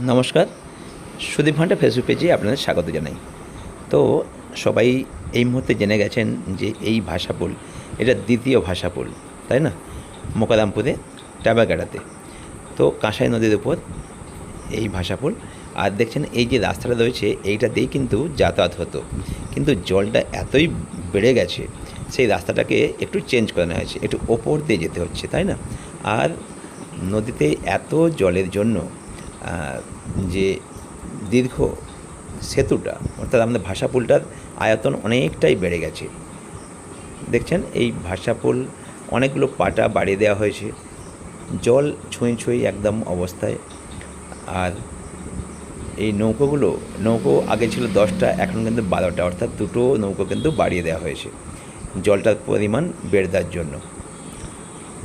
নমস্কার। Sudip Vanda Facebook পেজে আপনাদের স্বাগত জানাই। তো সবাই এই মুহূর্তে জেনে গেছেন যে এই ভাষাপুল এটা দ্বিতীয় ভাষাপুল তাই না? মোকাদামপুরে টাবাগাড়াতে। তো কাঁসাই নদীর উপর এই ভাষাপুল আর দেখছেন, এই যে রাস্তাটা রয়েছে, এইটা দিয়েই কিন্তু যাতায়াত হতো। কিন্তু জলটা এতই বেড়ে গেছে, সেই রাস্তাটাকে একটু চেঞ্জ করানো হয়েছে, একটু ওপর দিয়ে যেতে হচ্ছে, তাই না? আর নদীতে এত জলের জন্য যে দীর্ঘ সেতুটা, অর্থাৎ আমাদের ভাষাপুলটার আয়তন অনেকটাই বেড়ে গেছে। দেখছেন, এই ভাষাপুল অনেকগুলো পাটা বাড়িয়ে দেওয়া হয়েছে। জল ছুঁই ছুঁই একদম অবস্থায়। আর এই নৌকোগুলো, নৌকো আগে ছিল দশটা, এখন কিন্তু বারোটা, অর্থাৎ দুটো নৌকো কিন্তু বাড়িয়ে দেওয়া হয়েছে জলটার পরিমাণ বেড়ে দেওয়ার জন্য।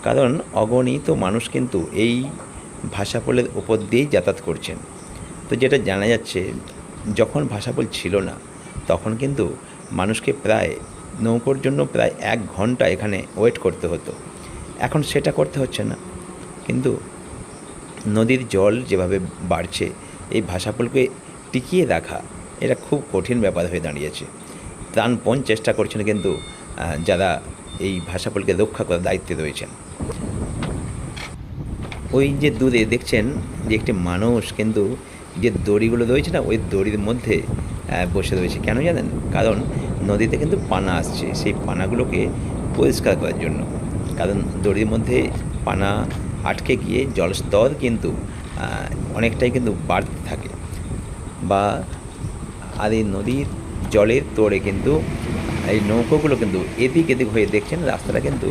কারণ অগণিত মানুষ কিন্তু এই ভাষাপোলের উপর দিয়েই যাতায়াত করছেন। তো যেটা জানা যাচ্ছে, যখন ভাষাপোল ছিল না, তখন কিন্তু মানুষকে প্রায় নৌকোর জন্য প্রায় এক ঘণ্টা এখানে ওয়েট করতে হতো। এখন সেটা করতে হচ্ছে না। কিন্তু নদীর জল যেভাবে বাড়ছে, এই ভাষাপোলকে টিকিয়ে রাখা, এটা খুব কঠিন ব্যাপার হয়ে দাঁড়িয়েছে। প্রাণপণ চেষ্টা করছেন কিন্তু যারা এই ভাষাপোলকে রক্ষা করার দায়িত্বে রয়েছেন। ওই যে দূরে দেখছেন যে একটি মানুষ কিন্তু যে দড়িগুলো রয়েছে না, ওই দড়ির মধ্যে বসে রয়েছে। কেন জানেন? কারণ নদীতে কিন্তু পানা আসছে। সেই পানাগুলোকে পরিষ্কার করার জন্য। কারণ দড়ির মধ্যে পানা আটকে গিয়ে জলস্তর কিন্তু অনেকটাই কিন্তু বাড়তে থাকে। বা আর এই নদীর জলের তোড়ে কিন্তু, এই নৌকোগুলো কিন্তু এদিক এদিক হয়ে দেখছেন, রাস্তাটা কিন্তু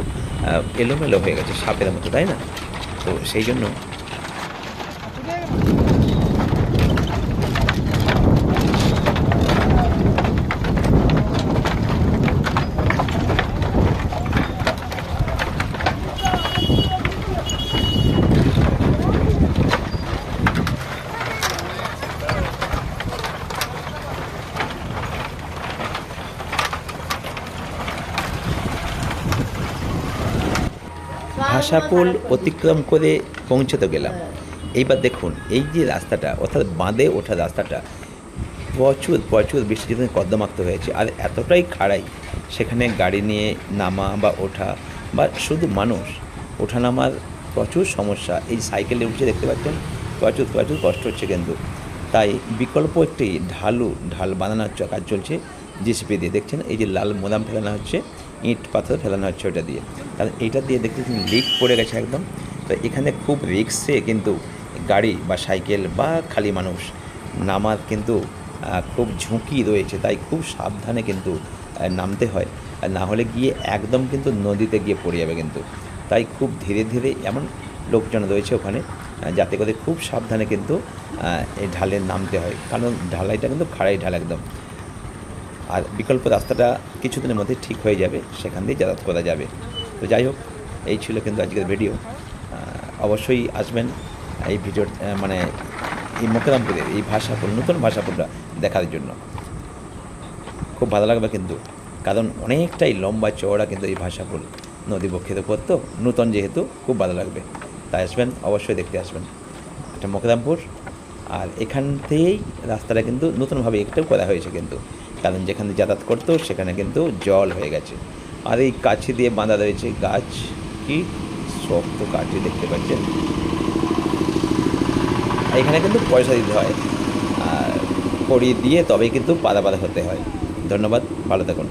এলোমেলো হয়ে গেছে সাপের মতো, তাই না? তো সেই জন্য ভাষাপুল অতিক্রম করে পৌঁছতে গেলাম। এইবার দেখুন, এই যে রাস্তাটা, অর্থাৎ বাঁধে ওঠা রাস্তাটা, প্রচুর প্রচুর বৃষ্টির জন্য কর্দমাক্ত হয়েছে। আর এতটাই খাড়াই, সেখানে গাড়ি নিয়ে নামা বা ওঠা, বা শুধু মানুষ ওঠা নামার প্রচুর সমস্যা। এই সাইকেলে উঠে দেখতে পাচ্ছেন, প্রচুর প্রচুর কষ্ট হচ্ছে কিন্তু। তাই বিকল্প একটি ঢালু, ঢাল বানানোর কাজ চলছে। জিসিপি দিয়ে। দেখছেন? এই যে লাল মোদাম ফেলানো হচ্ছে, ইট পাথর ফেলানো হচ্ছে ওটা দিয়ে। কারণ এইটা দিয়ে দেখতে লিক পড়ে গেছে একদম। তো এখানে খুব রিক্সে কিন্তু গাড়ি বা সাইকেল বা খালি মানুষ নামার কিন্তু খুব ঝুঁকি রয়েছে। তাই খুব সাবধানে কিন্তু নামতে হয়। আর না হলে গিয়ে একদম কিন্তু নদীতে গিয়ে পড়ে যাবে কিন্তু। তাই খুব ধীরে ধীরে এমন লোকজন রয়েছে ওখানে যাতে করে খুব সাবধানে কিন্তু এই ঢালে নামতে হয়। কারণ ঢালাইটা কিন্তু খাড়াই ঢাল একদম। আর বিকল্প রাস্তাটা কিছুদিনের মধ্যে ঠিক হয়ে যাবে, সেখান দিয়ে যাতায়াত করা যাবে। তো যাই হোক, এই ছিল কিন্তু আজকের ভিডিও। অবশ্যই আসবেন এই ভিডিও মানে এই মোকারামপুরের এই ভাষাপুর, নতুন ভাষাপুরটা দেখার জন্য। খুব ভালো লাগবে কিন্তু, কারণ অনেকটাই লম্বা চওড়া কিন্তু এই ভাষাপুর নদী বক্ষের উপর তো, নূতন যেহেতু, খুব ভালো লাগবে। তাই আসবেন, অবশ্যই দেখতে আসবেন। এটা মোকারামপুর আর এখান থেকেই রাস্তাটা কিন্তু নতুনভাবে একটু করা হয়েছে কিন্তু। কারণ যেখানে যাতায়াত করতো, সেখানে কিন্তু জল হয়ে গেছে। আর এই কাছি দিয়ে বাঁধা রয়েছে গাছ, কি শক্ত কাঠি দেখতে পাচ্ছেন? এখানে কিন্তু পয়সা দিতে হয়। আর পড়িয়ে দিয়ে তবেই কিন্তু পারাপার হতে হয়। ধন্যবাদ, ভালো থাকুন।